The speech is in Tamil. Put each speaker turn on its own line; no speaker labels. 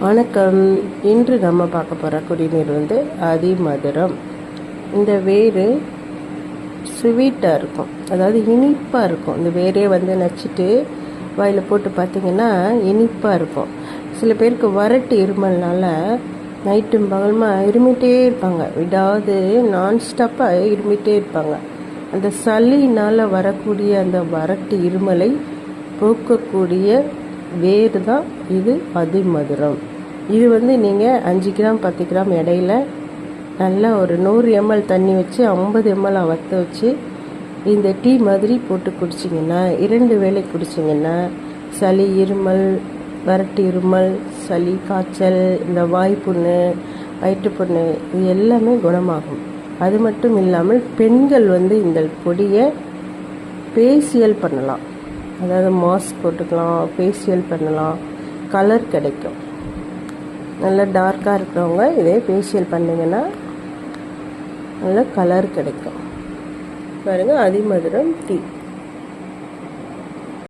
வணக்கம். இன்று நம்ம பார்க்க போகிற குடிநீர் வந்து அதிமதுரம். இந்த வேர் ஸ்வீட்டாக இருக்கும். அதாவது இனிப்பாக இருக்கும். இந்த வேரே வந்து நச்சுட்டு வாயில் போட்டு பார்த்திங்கன்னா இனிப்பாக இருக்கும். சில பேருக்கு வறட்டு இருமல்னால நைட்டும் பகலுமா இருமிட்டே இருப்பாங்க. விடாது நான்ஸ்டாப்பாக இருமிட்டே இருப்பாங்க. அந்த சளினால் வரக்கூடிய அந்த வறட்டு இருமலை போக்கக்கூடிய வேர் தான் இது அதிமதுரம் இது வந்து நீங்கள் அஞ்சு கிராம் பத்து கிராம் இடையில நல்லா ஒரு நூறு எம்எல் தண்ணி வச்சு ஐம்பது எம்எல் வற்ற வச்சு இந்த டீ மாதிரி போட்டு குடிச்சிங்கன்னா இரண்டு வேளை குடிச்சிங்கன்னா சளி இருமல் வறட்டு இருமல் சளி காய்ச்சல் இந்த வாய்ப்புண்ணு வயிற்றுப்புண்ணு இது எல்லாமே குணமாகும். அது மட்டும் இல்லாமல் பெண்கள் வந்து இந்த பொடியை பேசியல் பண்ணலாம். அதாவது மாஸ்க் போட்டுக்கலாம் ஃபேஷியல் பண்ணலாம். கலர் கிடைக்கும். நல்லா டார்க்காக இருக்கிறவங்க இதே ஃபேஷியல் பண்ணிங்கன்னா நல்ல கலர் கிடைக்கும். பாருங்கள் அதிமதுரம் டீ